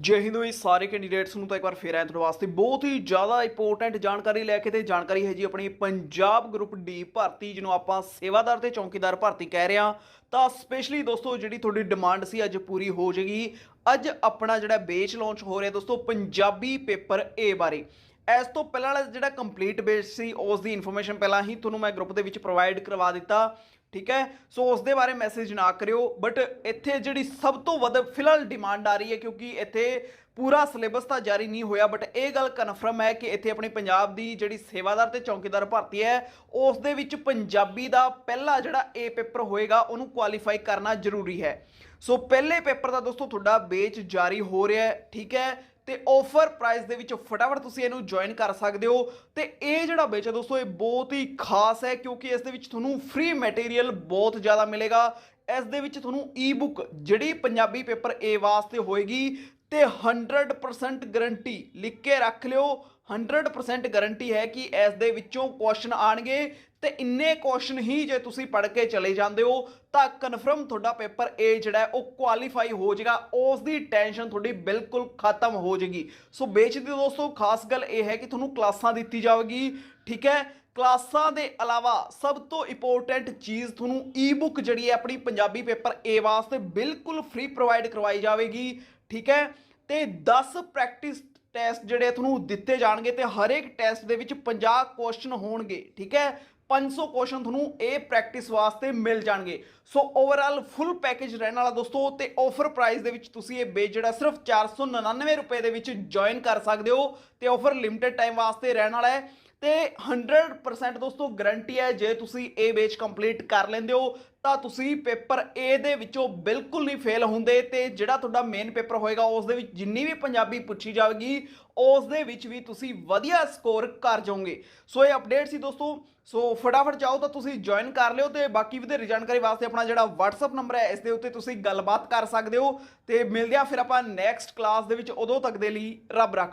ਜੈ ਹਿੰਦ ਹੋਈ ਸਾਰੇ ਕੈਂਡੀਡੇਟਸ ਨੂੰ ਤਾਂ ਇੱਕ ਵਾਰ ਫੇਰ ਆਇਆ ਤੁਹਾਡੇ ਵਾਸਤੇ ਬਹੁਤ ਹੀ ਜ਼ਿਆਦਾ ਇੰਪੋਰਟੈਂਟ ਜਾਣਕਾਰੀ ਲੈ ਕੇ ਤੇ ਜਾਣਕਾਰੀ ਹੈ ਜੀ ਆਪਣੀ ਪੰਜਾਬ ਗਰੁੱਪ ਡੀ ਭਰਤੀ, ਜਿਹਨੂੰ ਆਪਾਂ ਸੇਵਾਦਾਰ ਤੇ ਚੌਕੀਦਾਰ ਭਰਤੀ ਕਹਿ ਰਹੇ ਹਾਂ। ਤਾਂ ਸਪੈਸ਼ਲੀ ਦੋਸਤੋ ਜਿਹੜੀ ਤੁਹਾਡੀ ਡਿਮਾਂਡ ਸੀ ਅੱਜ ਪੂਰੀ ਹੋ ਜਾਏਗੀ। ਅੱਜ ਆਪਣਾ ਜਿਹੜਾ ਬੇਚ ਲਾਂਚ ਹੋ ਰਿਹਾ ਦੋਸਤੋ ਪੰਜਾਬੀ ਪੇਪਰ ਏ ਬਾਰੇ। ਇਸ ਤੋਂ ਪਹਿਲਾਂ ਜਿਹੜਾ ਕੰਪਲੀਟ ਬੇਸ ਸੀ, ਉਸ ਦੀ ਇਨਫੋਰਮੇਸ਼ਨ ਪਹਿਲਾਂ ਹੀ ਤੁਹਾਨੂੰ ਮੈਂ ਗਰੁੱਪ ਦੇ ਵਿੱਚ ਪ੍ਰੋਵਾਈਡ ਕਰਵਾ ਦਿੱਤਾ। ਠੀਕ ਹੈ? ਸੋ ਉਸ ਦੇ ਬਾਰੇ ਮੈਸੇਜ ਨਾ ਕਰਿਓ ਬਟ ਇੱਥੇ ਜਿਹੜੀ ਸਭ ਤੋਂ ਵੱਧ ਫਿਲਹਾਲ ਡਿਮਾਂਡ ਆ ਰਹੀ ਹੈ, ਕਿਉਂਕਿ ਇੱਥੇ ਪੂਰਾ ਸਿਲੇਬਸ ਤਾਂ ਜਾਰੀ ਨਹੀਂ ਹੋਇਆ ਬਟ ਇਹ ਗੱਲ ਕਨਫਰਮ ਹੈ ਕਿ ਇੱਥੇ ਆਪਣੇ ਪੰਜਾਬ ਦੀ ਜਿਹੜੀ ਸੇਵਾਦਾਰ ਤੇ ਚੌਕੀਦਾਰ ਭਰਤੀ ਹੈ ਉਸ ਦੇ ਵਿੱਚ ਪੰਜਾਬੀ ਦਾ ਪਹਿਲਾ ਜਿਹੜਾ ਏ ਪੇਪਰ ਹੋਏਗਾ, ਉਹਨੂੰ ਕੁਆਲੀਫਾਈ ਕਰਨਾ ਜ਼ਰੂਰੀ ਹੈ। ਸੋ ਪਹਿਲੇ ਪੇਪਰ ਦਾ ਦੋਸਤੋ, ਤੁਹਾਡਾ ਬੇਚ ਜਾਰੀ ਹੋ ਰਿਹਾ ਹੈ, ਠੀਕ ਹੈ? ਤੇ ਆਫਰ ਪ੍ਰਾਈਸ ਦੇ ਵਿੱਚ ਫਟਾਫਟ ਤੁਸੀਂ ਇਹਨੂੰ ਜੁਆਇਨ ਕਰ ਸਕਦੇ ਹੋ। ਤੇ ਇਹ ਜਿਹੜਾ ਬੇਚ ਹੈ ਦੋਸਤੋ, ਇਹ ਬਹੁਤ ਹੀ ਖਾਸ ਹੈ ਕਿਉਂਕਿ ਇਸ ਦੇ ਵਿੱਚ ਤੁਹਾਨੂੰ ਫ੍ਰੀ ਮਟੀਰੀਅਲ ਬਹੁਤ ਜ਼ਿਆਦਾ ਮਿਲੇਗਾ। ਇਸ ਦੇ ਵਿੱਚ ਤੁਹਾਨੂੰ ਈ-ਬੁੱਕ ਜਿਹੜੀ ਪੰਜਾਬੀ ਪੇਪਰ ਏ ਵਾਸਤੇ ਹੋਏਗੀ ਤੇ 100% ਗਾਰੰਟੀ ਲਿਖ ਕੇ ਰੱਖ ਲਿਓ। 100% ਗਾਰੰਟੀ ਹੈ ਕਿ ਇਸ ਦੇ ਵਿੱਚੋਂ ਕੁਐਸਚਨ ਆਣਗੇ ਤੇ ਇੰਨੇ ਕੁਐਸਚਨ ਹੀ ਜੇ ਤੁਸੀਂ ਪੜ੍ਹ ਕੇ ਚਲੇ ਜਾਂਦੇ ਹੋ, ਤਾਂ ਕਨਫਰਮ ਤੁਹਾਡਾ ਪੇਪਰ ਏ ਜਿਹੜਾ ਉਹ ਕੁਆਲੀਫਾਈ ਹੋ ਜਾਏਗਾ। ਉਸ ਦੀ ਟੈਨਸ਼ਨ ਤੁਹਾਡੀ ਬਿਲਕੁਲ ਖਤਮ ਹੋ ਜਾਏਗੀ। ਸੋ ਬੇਚ ਦੀ ਦੋਸਤੋ, ਖਾਸ ਗੱਲ ਇਹ ਹੈ ਕਿ ਤੁਹਾਨੂੰ ਕਲਾਸਾਂ ਦਿੱਤੀ ਜਾਵੇਗੀ, ਠੀਕ ਹੈ? ਕਲਾਸਾਂ ਦੇ ਇਲਾਵਾ ਸਭ ਤੋਂ ਇੰਪੋਰਟੈਂਟ ਚੀਜ਼ ਤੁਹਾਨੂੰ ਈ-ਬੁੱਕ ਜਿਹੜੀ ਹੈ, ਆਪਣੀ ਪੰਜਾਬੀ ਪੇਪਰ ਏ ਵਾਸਤੇ ਬਿਲਕੁਲ ਫ੍ਰੀ ਪ੍ਰੋਵਾਈਡ ਕਰਵਾਈ ਜਾਵੇਗੀ, ਠੀਕ ਹੈ? ਤੇ 10 ਪ੍ਰੈਕਟਿਸ ਟੈਸਟ ਜਿਹੜੇ ਤੁਹਾਨੂੰ ਦਿੱਤੇ ਜਾਣਗੇ ਤੇ ਹਰ ਇੱਕ ਟੈਸਟ ਦੇ ਵਿੱਚ 50 ਕੁਐਸਚਨ ਹੋਣਗੇ, ਠੀਕ ਹੈ? 500 ਕੁਐਸਚਨ ਤੁਹਾਨੂੰ ਇਹ ਪ੍ਰੈਕਟਿਸ ਵਾਸਤੇ ਮਿਲ ਜਾਣਗੇ। ਸੋ ਓਵਰਆਲ ਫੁੱਲ ਪੈਕੇਜ ਰਹਿਣ ਵਾਲਾ ਦੋਸਤੋ ਤੇ ਆਫਰ ਪ੍ਰਾਈਸ ਦੇ ਵਿੱਚ ਤੁਸੀਂ ਇਹ ਬੇਚ ਜਿਹੜਾ ਸਿਰਫ 499 ਰੁਪਏ ਦੇ ਵਿੱਚ ਜੁਆਇਨ ਕਰ ਸਕਦੇ ਹੋ ਤੇ ਆਫਰ ਲਿਮਟਿਡ ਟਾਈਮ ਵਾਸਤੇ ਰਹਿਣ ਵਾਲਾ ਹੈ। ਤੇ 100% ਦੋਸਤੋ ਗਾਰੰਟੀ ਹੈ, ਜੇ ਤੁਸੀਂ ਇਹ ਬੇਚ ਕੰਪਲੀਟ ਕਰ ਲੈਂਦੇ ਹੋ, ਤਾਂ ਤੁਸੀਂ ਪੇਪਰ A ਦੇ ਵਿੱਚੋਂ ਬਿਲਕੁਲ ਨਹੀਂ ਫੇਲ ਹੁੰਦੇ ਤੇ ਜਿਹੜਾ ਤੁਹਾਡਾ ਮੇਨ ਪੇਪਰ ਹੋਏਗਾ, ਉਸ ਦੇ ਵਿੱਚ ਜਿੰਨੀ ਵੀ ਪੰਜਾਬੀ ਪੁੱਛੀ ਜਾਵੇਗੀ, ਉਸ ਦੇ ਵਿੱਚ ਵੀ ਤੁਸੀਂ ਵਧੀਆ ਸਕੋਰ ਕਰ ਜਾਓਗੇ। ਸੋ ਇਹ ਅਪਡੇਟ ਸੀ ਦੋਸਤੋ। ਸੋ ਫਟਾਫਟ ਚਾਹੋ ਤਾਂ ਤੁਸੀਂ ਜੁਆਇਨ ਕਰ ਲਿਓ ਤੇ ਬਾਕੀ ਵਧੇਰੇ ਜਾਣਕਾਰੀ ਵਾਸਤੇ ਆਪਣਾ ਜਿਹੜਾ WhatsApp ਨੰਬਰ ਹੈ, ਇਸ ਦੇ ਉੱਤੇ ਤੁਸੀਂ ਗੱਲਬਾਤ ਕਰ ਸਕਦੇ ਹੋ। ਤੇ ਮਿਲਦੇ ਆ ਫਿਰ ਆਪਾਂ ਨੈਕਸਟ ਕਲਾਸ ਦੇ ਵਿੱਚ, ਉਦੋਂ ਤੱਕ ਦੇ ਲਈ ਰੱਬ ਰੱਖ।